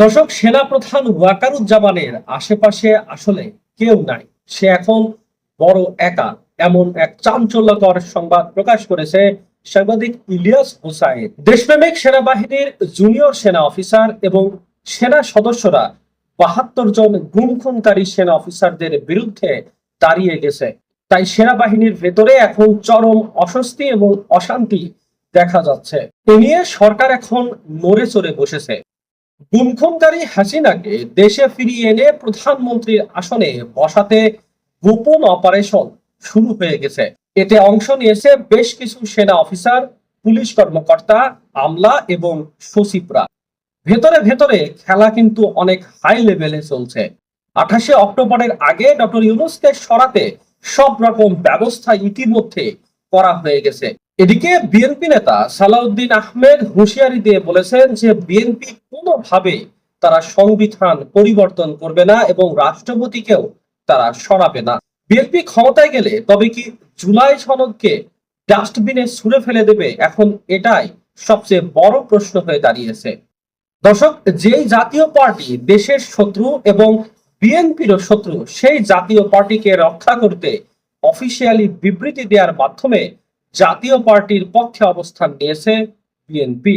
দর্শক, সেনা প্রধান ওয়াকারুজ্জামানের আশেপাশে আসলে কেউ নাই। সে এখন বড় একা। এমন এক চাঞ্চল্যকর সংবাদ প্রকাশ করেছে সাংবাদিক ইলিয়াস হোসাইন। দেশপ্রেমিক সেনাবাহিনীর জুনিয়র সেনা অফিসার এবং সেনা সদস্যরা বাহাত্তর জন গুমখুনকারী সেনা অফিসারদের বিরুদ্ধে দাঁড়িয়ে গেছে। তাই সেনাবাহিনীর ভেতরে এখন চরম অস্বস্তি এবং অশান্তি দেখা যাচ্ছে। এ নিয়ে সরকার এখন নড়ে চড়ে বসেছে। গুমখুনকারী হাসিনাকে দেশে ফিরিয়ে এনে প্রধানমন্ত্রীর আসনে বসাতে গোপন অপারেশন শুরু হয়ে গেছে। এতে অংশ নিয়েছে বেশ কিছু সেনা অফিসার, পুলিশ কর্মকর্তা, আমলা এবং সচিবরা। ভেতরে ভেতরে খেলা কিন্তু অনেক হাই লেভেলে চলছে। আঠাশে অক্টোবরের আগে ডক্টর ইউনুসকে সরাতে সব রকম ব্যবস্থা ইতিমধ্যে করা হয়ে গেছে। এদিকে বিএনপি নেতা সালাউদ্দিন আহমেদ হুঁশিয়ারি দিয়ে বলেছেন যে বিএনপি কোনোভাবে তারা সংবিধান পরিবর্তন করবে না এবং রাষ্ট্রপতিকেও তারা সরাবে না। বিএনপি ক্ষমতায় গেলে তবে কি জুলাই সনদকে ডাস্টবিনে ছুঁড়ে ফেলে দেবে? এখন এটাই সবচেয়ে বড় প্রশ্ন হয়ে দাঁড়িয়েছে। দর্শক, যেই জাতীয় পার্টি দেশের শত্রু এবং বিএনপিরও শত্রু, সেই জাতীয় পার্টিকে রক্ষা করতে অফিসিয়ালি বিবৃতি দেওয়ার মাধ্যমে জাতীয় পার্টির পক্ষে অবস্থান নিয়েছে বিএনপি।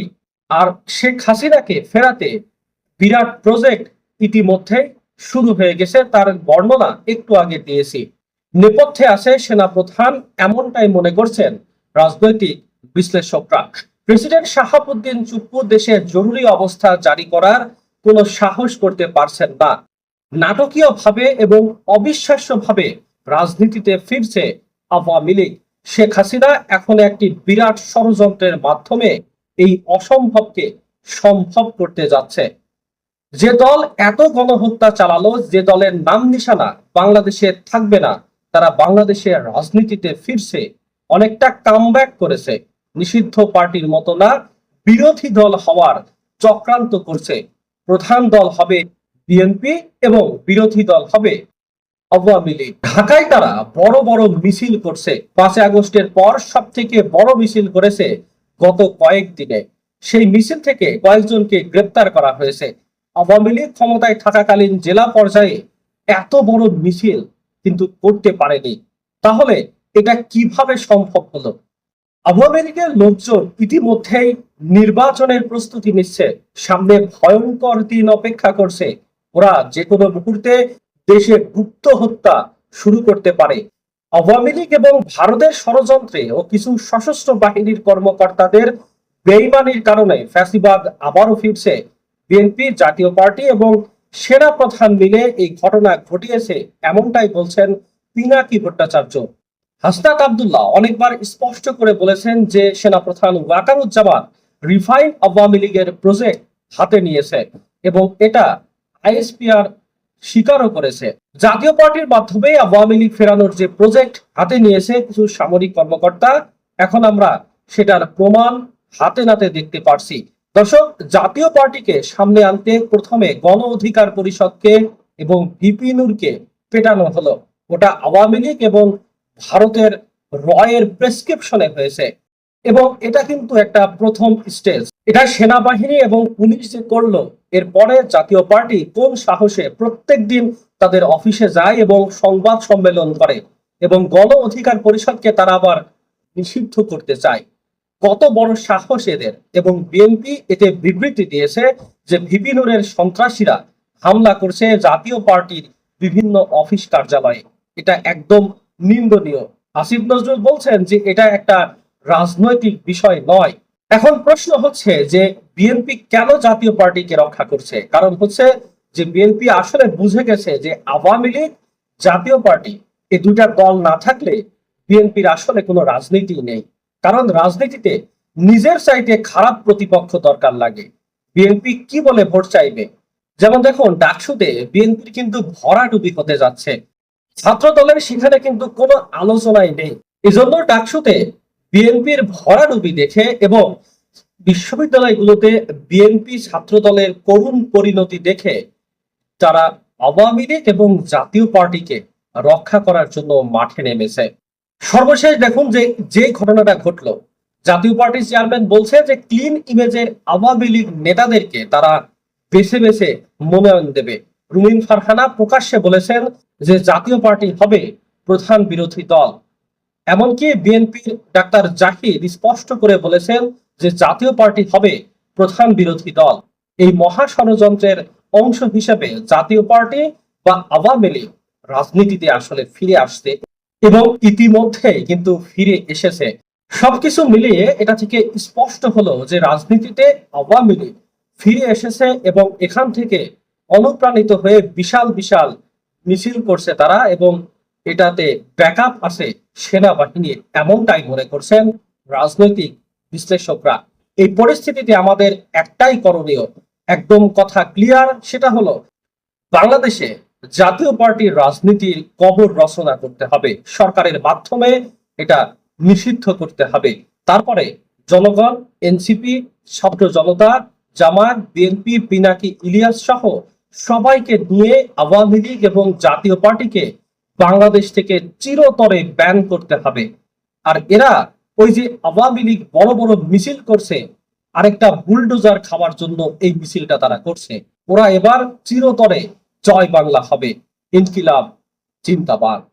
আর শেখ হাসিনাকে ফেরাতে বিরাট প্রজেক্ট ইতিমধ্যে শুরু হয়ে গেছে, তার বর্ণনা একটু আগে দিয়েছি। নেপথ্যে আছে সেনাপ্রধান এমনটাই মনে করছেন রাজনৈতিক বিশ্লেষকরা। প্রেসিডেন্ট শাহাবুদ্দিন চুপ্পু দেশে জরুরি অবস্থা জারি করার কোনো সাহস করতে পারছেন না। নাটকীয় ভাবে এবং অবিশ্বাস্য ভাবে রাজনীতিতে ফিরছে আওয়ামী লীগ। শেখ হাসিনা এখন একটি বিরাট ষড়যন্ত্রের মাধ্যমে এই অসম্ভবকে সম্ভব করতে যাচ্ছে। যে দল এত গণহত্যা চালালো, যে দলের নাম নিশানা বাংলাদেশে থাকবে না, তারা বাংলাদেশের রাজনীতিতে ফিরছে, অনেকটা কামব্যাক করেছে। নিষিদ্ধ পার্টির মতো না, বিরোধী দল হওয়ার চক্রান্ত করছে। প্রধান দল হবে বিএনপি এবং বিরোধী দল হবে আওয়ামী লীগ। ঢাকায় তারা বড় বড় মিছিল করছে। পাঁচই আগস্টের পর সব থেকে বড় মিছিল করেছে গত কয়েকদিনে সেই মিছিল থেকে কয়েকজনকে গ্রেপ্তার করা হয়েছে। আওয়ামী লীগ ক্ষমতায় থাকাকালীন জেলা পর্যায়ে এত বড় মিছিল কিন্তু করতে পারেনি। তাহলে এটা কীভাবে সম্ভব হলো? আওয়ামী লীগের লোকজন ইতিমধ্যেই নির্বাচনের প্রস্তুতি নিচ্ছে। সামনে ভয়ঙ্কর দিন অপেক্ষা করছে। ওরা যে কোনো মুহূর্তে দেশে গুপ্ত হত্যা শুরু করতে পারে। আওয়ামী লীগ এবং ভারতের ষড়যন্ত্রে ও কিছু সশস্ত্র বাহিনীর কর্মকর্তাদের বেইমানির কারণে ফ্যাসিবাদ আবারও ফিরছে। বিএনপি জাতীয় পার্টি এবং সেনা প্রধান মিলে এই ঘটনা ঘটিয়েছে, এমনটাই বলছেন পিনাকি ভট্টাচার্য। হাসনাত আবদুল্লাহ অনেকবার স্পষ্ট করে বলেছেন যে সেনাপ্রধান ওয়াকারুজ্জামান রিফাইন আওয়ামী লীগের প্রজেক্ট হাতে নিয়েছে এবং এটা আইএসপিআর স্বীকারও করেছে। জাতীয় পার্টির মাধ্যমে আওয়ামী লীগ ফেরানোর যে প্রজেক্ট হাতে নিয়েছে কিছু সামরিক কর্মকর্তা, এখন আমরা সেটার প্রমাণ হাতে নাতে দেখতে পারছি। দর্শক, জাতীয় পার্টিকে সামনে আনতে প্রথমে গণ অধিকার পরিষদকে এবং ভিপি নূরকে পেটানো হলো। ওটা আওয়ামী লীগ এবং ভারতের রয়ের প্রেসক্রিপশনে হয়েছে। এবং এটা কিন্তু একটা প্রথম স্টেজ এটা সেনাবাহিনী এবং পুলিশ যে করল এরপরে জাতীয় পার্টি কোন সাহসে প্রত্যেক দিন তাদের অফিসে যায় এবং সংবাদ সম্মেলন করে এবং গণ অধিকার পরিষদকে তারা আবার নিষিদ্ধ করতে চায়? কত বড় সাহস এদের? এবং বিএনপি এতে বিবৃতি দিয়েছে যে ভিপি নূরের সন্ত্রাসীরা হামলা করছে জাতীয় পার্টির বিভিন্ন অফিস কার্যালয়ে। এটা একদম নিন্দনীয়। আসিফ নজরুল বলছেন যে এটা একটা রাজনৈতিক বিষয় নয়। এখন প্রশ্ন হচ্ছে যে বিএনপি কেন জাতীয় পার্টিকে রক্ষা করছে? কারণ হচ্ছে যে বিএনপি আসলে বুঝে গেছে যে আওয়ামী লীগ, জাতীয় পার্টি, এই দুটা দল না থাকলে বিএনপির আসলে কোনো রাজনীতি নেই। কারণ রাজনীতিতে নিজের চাইতে খারাপ প্রতিপক্ষ দরকার লাগে। বিএনপি কি বলে ভোট চাইবে? যেমন দেখুন, ডাকসুতে বিএনপির কিন্তু ভরাডুবি হতে যাচ্ছে। ছাত্র দলের সেখানে কিন্তু কোনো আলোচনাই নেই। এজন্য ডাকসুতে বিএনপির ভরাডুবি দেখে এবং বিশ্ববিদ্যালয়গুলোতে বিএনপি ছাত্র দলের করুণ পরিণতি দেখে তারা আওয়ামী লীগ এবং জাতীয় পার্টিকে রক্ষা করার জন্য মাঠে নেমেছে। সর্বশেষ দেখুন যে যে ঘটনাটা ঘটলো। জাতীয় পার্টির চেয়ারম্যান বলছে যে ক্লিন ইমেজের আওয়ামী লীগ নেতাদেরকে তারা বেছে বেছে মনোনয়ন দেবে। রুমিন ফারহানা প্রকাশ্যে বলেছেন যে, জাতীয় পার্টি হবে প্রধান বিরোধী দল। এমনকি বিএনপির ডাক্তার জাহিদ স্পষ্ট করে বলেছেন যে জাতীয় পার্টি হবে প্রধান বিরোধী দল। এই মহা ষড়যন্ত্রের অংশ হিসেবে জাতীয় পার্টি বা আওয়ামী লীগ রাজনীতিতে আসলে ফিরে আসছে এবং ইতিমধ্যে কিন্তু ফিরে এসেছে। সবকিছু মিলিয়ে এটা থেকে স্পষ্ট হলো যে রাজনীতিতে আওয়ামী লীগ ফিরে এসেছে এবং এখান থেকে অনুপ্রাণিত হয়ে বিশাল বিশাল মিছিল করছে তারা এবং এটাতে ব্যাকআপ আছে সেনাবাহিনীর এমনটাই মনে করছেন রাজনৈতিক বিশ্লেষকরা। এই পরিস্থিতিতে আমাদের একটাই করণীয়, একদম কথা ক্লিয়ার সেটা হলো বাংলাদেশে জাতীয় পার্টির রাজনীতির কবর রচনা করতে হবে, সরকারের মাধ্যমে এটা নিষিদ্ধ করতে হবে। তারপরে জনগণ, এনসিপি, ছাত্র জনতা, জামাত, বিএনপি, পিনাকি, ইলিয়াস সহ সবাইকে নিয়ে আওয়ামী লীগ এবং জাতীয় পার্টিকে বাংলাদেশ থেকে চিরতরে ব্যান করতে হবে। আর এরা ওই যে আওয়ামী লীগ বড় বড় মিছিল করছে, আরেকটা বুলডোজার খাওয়ার জন্য এই মিছিলটা তারা করছে। ওরা এবার চিরতরে জয় বাংলা হবে। ইনকিলাব চিন্তাবাদ